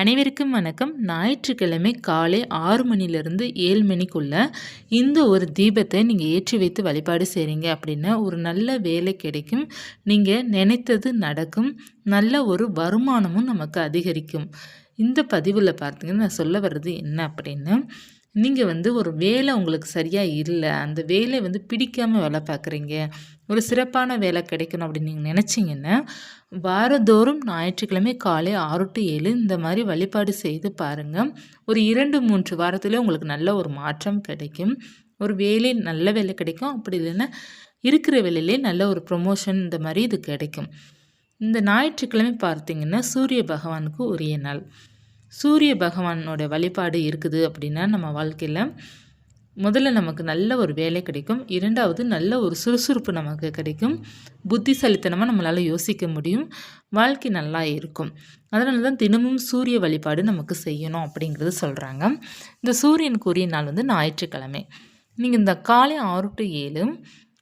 அனைவருக்கும் வணக்கம். ஞாயிற்றுக்கிழமை காலை ஆறு மணிலேருந்து ஏழு மணிக்குள்ளே இந்த ஒரு தீபத்தை நீங்கள் ஏற்றி வைத்து வழிபாடு செய்கிறீங்க அப்படின்னா ஒரு நல்ல வேலை கிடைக்கும். நீங்கள் நினைத்தது நடக்கும். நல்ல ஒரு வருமானமும் நமக்கு அதிகரிக்கும். இந்த பதிவில் பார்த்தீங்கன்னா நான் சொல்ல வர்றது என்ன அப்படின்னு நீங்கள் வந்து ஒரு வேலை உங்களுக்கு சரியாக இல்லை அந்த வேலை வந்து பிடிக்காமல் வேலை பார்க்குறீங்க ஒரு சிறப்பான வேலை கிடைக்கணும் அப்படின்னு நீங்கள் நினச்சிங்கன்னா வாரந்தோறும் ஞாயிற்றுக்கிழமை காலை ஆறு டு ஏழு இந்த மாதிரி வழிபாடு செய்து பாருங்கள் ஒரு இரண்டு மூன்று வாரத்தில் உங்களுக்கு நல்ல ஒரு மாற்றம் கிடைக்கும். ஒரு வேலை நல்ல வேலை கிடைக்கும். அப்படி இல்லைன்னா இருக்கிற வேலையிலே நல்ல ஒரு ப்ரொமோஷன் இந்த மாதிரி இது கிடைக்கும். இந்த ஞாயிற்றுக்கிழமை பார்த்தீங்கன்னா சூரிய பகவானுக்கு உரிய நாள். சூரிய பகவானோட வழிபாடு இருக்குது அப்படின்னா நம்ம வாழ்க்கையில் முதல்ல நமக்கு நல்ல ஒரு வேலை கிடைக்கும். இரண்டாவது நல்ல ஒரு சுறுசுறுப்பு நமக்கு கிடைக்கும். புத்திசாலித்தனமாக நம்மளால் யோசிக்க முடியும். வாழ்க்கை நல்லா இருக்கும். அதனால தான் தினமும் சூரிய வழிபாடு நமக்கு செய்யணும் அப்படிங்கிறது சொல்கிறாங்க இந்த சூரியனுக்குரிய நாள் வந்து ஞாயிற்றுக்கிழமை. நீங்கள் இந்த காலை ஆறு டு ஏழு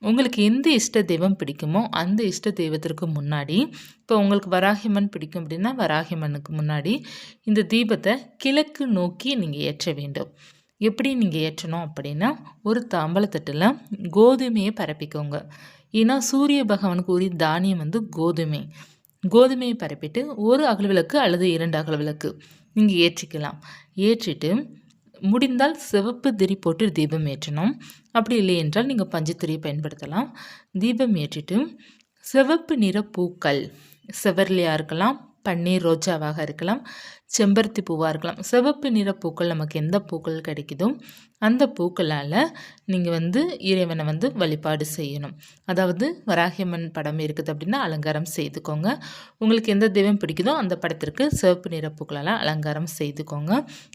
உங்களுக்கு எந்த இஷ்ட தெய்வம் பிடிக்குமோ அந்த இஷ்ட தெய்வத்திற்கு முன்னாடி இப்போ உங்களுக்கு வராகிமன் பிடிக்கும் அப்படின்னா வராகிமனுக்கு முன்னாடி இந்த தீபத்தை கிழக்கு நோக்கி நீங்கள் ஏற்ற வேண்டும். எப்படி நீங்கள் ஏற்றணும் அப்படின்னா ஒரு தாம்பலத்தட்டில் கோதுமையை பரப்பிக்கோங்க. ஏன்னா சூரிய பகவானுக்கு உரிய தானியம் வந்து கோதுமை. கோதுமையை பரப்பிட்டு ஒரு அகல் அல்லது இரண்டு அகல் நீங்கள் ஏற்றிக்கலாம். ஏற்றிட்டு முடிந்தால் சிவப்பு திரி போட்டு தீபம் ஏற்றணும். அப்படி இல்லை என்றால் நீங்கள் பஞ்சுத்திரியை பயன்படுத்தலாம். தீபம் ஏற்றிட்டு சிவப்பு நிற பூக்கள் செவர்லியாக இருக்கலாம் பன்னீர் ரோஜாவாக இருக்கலாம் செம்பருத்தி பூவாக இருக்கலாம். சிவப்பு நிற பூக்கள் நமக்கு எந்த பூக்கள் கிடைக்குதோ அந்த பூக்களால் நீங்கள் வந்து இறைவனை வந்து வழிபாடு செய்யணும். அதாவது வராகியம்மன் படம் இருக்குது அப்படின்னா அலங்காரம் செய்துக்கோங்க. உங்களுக்கு எந்த தெய்வம் பிடிக்குதோ அந்த படத்திற்கு சிவப்பு நிற பூக்களால் அலங்காரம் செய்துக்கோங்க.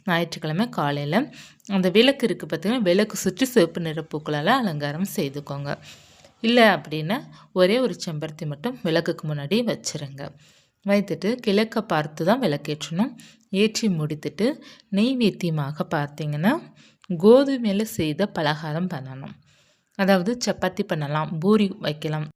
ஞாயிற்றுக்கிழமை காலையில். அந்த விளக்கு இருக்குது பார்த்திங்கன்னா விளக்கு சுற்றி சிவப்பு நிற பூக்களால் அலங்காரம் செய்துக்கோங்க. இல்லை அப்படின்னா ஒரே ஒரு செம்பருத்தி மட்டும் விளக்குக்கு முன்னாடி வச்சுருங்க. வைத்துட்டு கிழக்க பார்த்து தான் விளக்கேற்றணும். ஏற்றி முடித்துட்டு நெய்வேத்தியமாக பார்த்தீங்கன்னா கோதுமையில் செய்த பலகாரம் பண்ணணும். அதாவது சப்பாத்தி பண்ணலாம் பூரி வைக்கலாம்.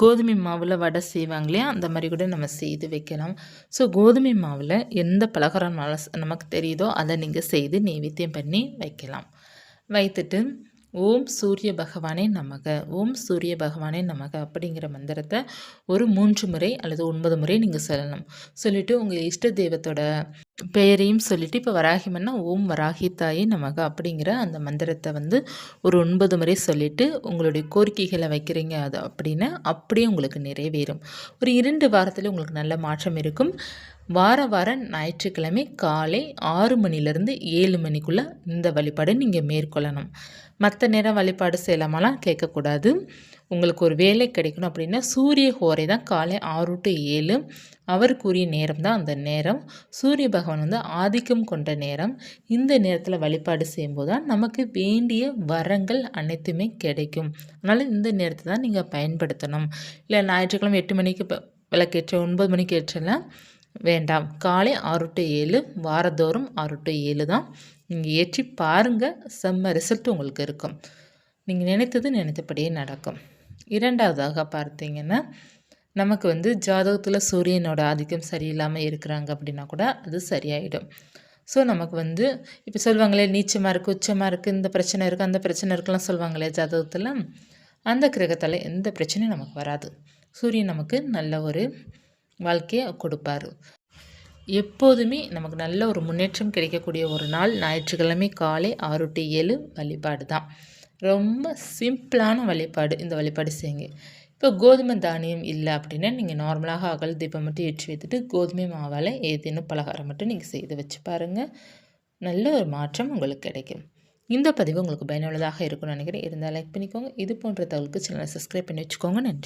கோதுமை மாவில் வடை செய்வாங்க இல்லையா அந்த மாதிரி கூட நம்ம செய்து வைக்கலாம். ஸோ கோதுமை மாவில் எந்த பலகாரம் நமக்கு தெரியுதோ அதை நீங்கள் செய்து நெய்வேத்தியம் பண்ணி வைக்கலாம். வைத்துட்டு ஓம் சூரிய பகவானே நமக ஓம் சூரிய பகவானே நமக அப்படிங்கிற மந்திரத்தை ஒரு மூன்று முறை அல்லது ஒன்பது முறை நீங்கள் சொல்லணும். சொல்லிவிட்டு உங்கள் இஷ்ட தெய்வத்தோட பெயரையும் சொல்லிவிட்டு இப்போ வராகிமன்னா ஓம் வராகி தாயே நமக அப்படிங்கிற அந்த மந்திரத்தை வந்து ஒரு ஒன்பது முறை சொல்லிவிட்டு உங்களுடைய கோரிக்கைகளை வைக்கிறீங்க அது அப்படின்னு அப்படியே உங்களுக்கு நிறைவேறும். ஒரு இரண்டு வாரத்தில் உங்களுக்கு நல்ல மாற்றம் இருக்கும். வார வாரம் ஞாயிற்றுக்கிழமை காலை ஆறு மணிலேருந்து ஏழு மணிக்குள்ளே இந்த வழிபாடை நீங்கள் மேற்கொள்ளணும். மற்ற நேரம் வழிபாடு செய்யலாமலாம் கேட்கக்கூடாது. உங்களுக்கு ஒரு வேலை கிடைக்கணும் அப்படின்னா சூரிய ஹோரை தான் காலை ஆறு டு ஏழு. அவருக்குரிய நேரம் தான் அந்த நேரம். சூரிய பகவான் வந்து ஆதிக்கம் கொண்ட நேரம். இந்த நேரத்தில் வழிபாடு செய்யும்போது தான் நமக்கு வேண்டிய வரங்கள் அனைத்துமே கிடைக்கும். அதனால் இந்த நேரத்தை தான் நீங்கள் பயன்படுத்தணும். இல்லை ஞாயிற்றுக்கிழமை எட்டு மணிக்கு விளக்கேற்ற ஒன்பது மணிக்கு ஏற்றலாம். வேண்டாம். காலை ஆறு டு ஏழு வாரந்தோறும் ஆறு டு ஏழு தான். நீங்கள் ஏற்றி பாருங்கள் செம்ம ரிசல்ட் உங்களுக்கு இருக்கும். நீங்கள் நினைத்தது நினைத்தபடியே நடக்கும். இரண்டாவதாக பார்த்தீங்கன்னா நமக்கு வந்து ஜாதகத்தில் சூரியனோட ஆதிக்கம் சரியில்லாமல் இருக்கிறாங்க அப்படின்னா கூட அது சரியாயிடும். ஸோ நமக்கு வந்து இப்போ சொல்லுவாங்களே நீச்சமாக இருக்குது உச்சமாக இருக்குது இந்த பிரச்சனை இருக்குது அந்த பிரச்சனை இருக்குலாம் சொல்லுவாங்களே ஜாதகத்தில் அந்த கிரகத்தால் எந்த பிரச்சனையும் நமக்கு வராது. சூரியன் நமக்கு நல்ல ஒரு வாழ்க்கையை கொடுப்பார். எப்போதுமே நமக்கு நல்ல ஒரு முன்னேற்றம் கிடைக்கக்கூடிய ஒரு நாள் ஞாயிற்றுக்கிழமை காலை ஆறு டு ஏழு வழிபாடு தான். ரொம்ப சிம்பிளான வழிபாடு. இந்த வழிபாடு செய்யுங்க. இப்போ கோதுமை தானியம் இல்லை அப்படின்னா நீங்கள் நார்மலாக அகல் தீபம் மட்டும் ஏற்றி வைத்துட்டு கோதுமை மாவால் ஏதேனும் பலகாரம் மட்டும் நீங்கள் செய்து வச்சு பாருங்கள் நல்ல ஒரு மாற்றம் உங்களுக்கு கிடைக்கும். இந்த பதிவு உங்களுக்கு பயனுள்ளதாக இருக்கும்னு நினைக்கிறேன். இருந்தால் லைக் பண்ணிக்கோங்க. இது போன்ற தகவலுக்கு சேனலை சப்ஸ்கிரைப் பண்ணி வச்சுக்கோங்க. நன்றி.